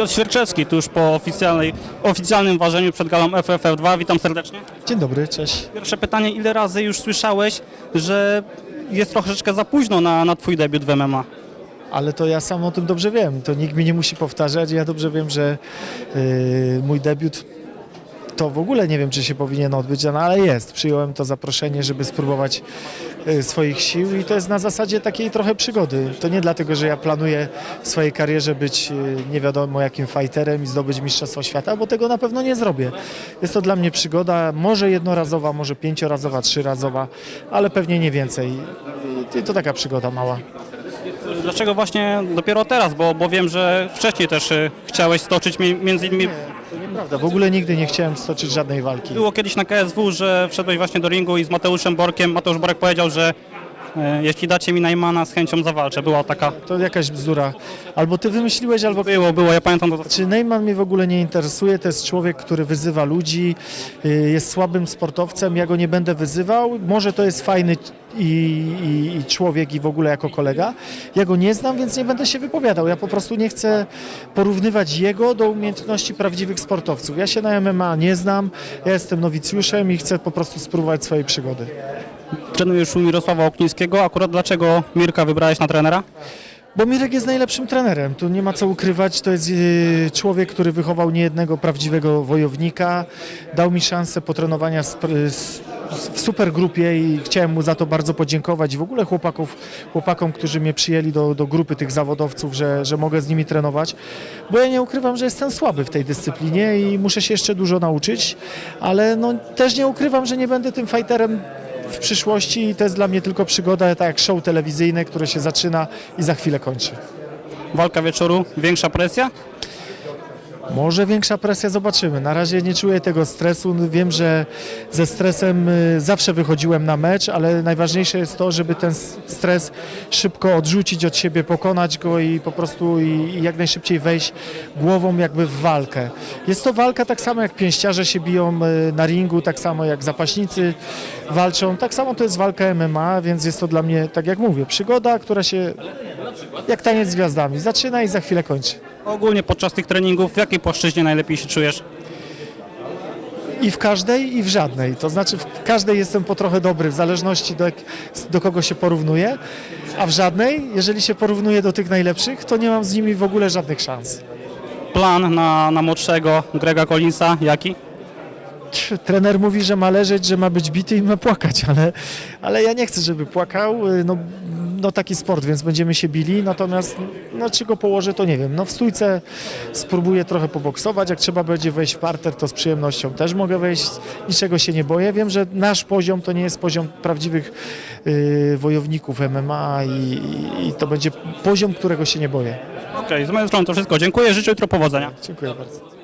Piotr Świerczewski, tuż po oficjalnej, oficjalnym ważeniu przed galą FFF2. Witam serdecznie. Dzień dobry, cześć. Pierwsze pytanie, ile razy już słyszałeś, że jest troszeczkę za późno na, na twój debiut w MMA? Ale to ja sam o tym dobrze wiem. To nikt mi nie musi powtarzać. Ja dobrze wiem, że yy, mój debiut to w ogóle nie wiem, czy się powinien odbyć, no ale jest. Przyjąłem to zaproszenie, żeby spróbować yy, swoich sił i to jest na zasadzie takiej trochę przygody. To nie dlatego, że ja planuję w swojej karierze być yy, nie wiadomo jakim fighterem i zdobyć Mistrzostwo Świata, bo tego na pewno nie zrobię. Jest to dla mnie przygoda, może jednorazowa, może pięciorazowa, trzyrazowa, ale pewnie nie więcej. I to taka przygoda mała. Dlaczego właśnie dopiero teraz? Bo, bo wiem, że wcześniej też y, chciałeś stoczyć mi, między innymi... To nieprawda. W ogóle nigdy nie chciałem stoczyć żadnej walki. Było kiedyś na KSW, że wszedłeś właśnie do ringu i z Mateuszem Borkiem. Mateusz Borek powiedział, że jeśli dacie mi Najmana, z chęcią zawalczę. Była taka... To jakaś bzdura. Albo ty wymyśliłeś, albo Było, było, ja pamiętam to. Czy Neyman mnie w ogóle nie interesuje? To jest człowiek, który wyzywa ludzi, y, jest słabym sportowcem. Ja go nie będę wyzywał. Może to jest fajny i, i, i człowiek i w ogóle jako kolega. Ja go nie znam, więc nie będę się wypowiadał. Ja po prostu nie chcę porównywać jego do umiejętności prawdziwych sportowców. Ja się na MMA nie znam. Ja jestem nowicjuszem i chcę po prostu spróbować swojej przygody. Trenujesz u Mirosława Oknińskiego. Akurat dlaczego Mirka wybrałeś na trenera? Bo Mirek jest najlepszym trenerem, tu nie ma co ukrywać. To jest e, człowiek, który wychował niejednego prawdziwego wojownika. Dał mi szansę potrenowania z, z, w supergrupie i chciałem mu za to bardzo podziękować. I w ogóle chłopaków, chłopakom, którzy mnie przyjęli do, do grupy tych zawodowców, że, że mogę z nimi trenować. Bo ja nie ukrywam, że jestem słaby w tej dyscyplinie i muszę się jeszcze dużo nauczyć, ale no, też nie ukrywam, że nie będę tym fighterem w przyszłości i to jest dla mnie tylko przygoda, tak jak show telewizyjne, które się zaczyna i za chwilę kończy. Walka wieczoru, większa presja? Może większa presja, zobaczymy. Na razie nie czuję tego stresu. Wiem, że ze stresem y, zawsze wychodziłem na mecz, ale najważniejsze jest to, żeby ten stres szybko odrzucić od siebie, pokonać go i po prostu i jak najszybciej wejść głową jakby w walkę. Jest to walka tak samo jak pięściarze się biją y, na ringu, tak samo jak zapaśnicy walczą, tak samo to jest walka MMA, więc jest to dla mnie, tak jak mówię, przygoda, która się jak taniec z gwiazdami zaczyna i za chwilę kończy. Ogólnie podczas tych treningów w jakiej płaszczyźnie najlepiej się czujesz? I w każdej, i w żadnej. To znaczy w każdej jestem po trochę dobry, w zależności do, jak- do kogo się porównuje, a w żadnej, jeżeli się porównuje do tych najlepszych, to nie mam z nimi w ogóle żadnych szans. Plan na, na młodszego Grega Collinsa jaki? Trener mówi, że ma leżeć, że ma być bity i ma płakać, ale, ale ja nie chcę, żeby płakał. No, no taki sport, więc będziemy się bili, natomiast no, czy go położę, to nie wiem. No w stójce spróbuję trochę poboksować, jak trzeba będzie wejść w parter, to z przyjemnością też mogę wejść, niczego się nie boję. Wiem, że nasz poziom to nie jest poziom prawdziwych y, wojowników MMA i, i, i to będzie poziom, którego się nie boję. Okej, z mojej strony to wszystko. Dziękuję, życzę jutro powodzenia. Dziękuję bardzo.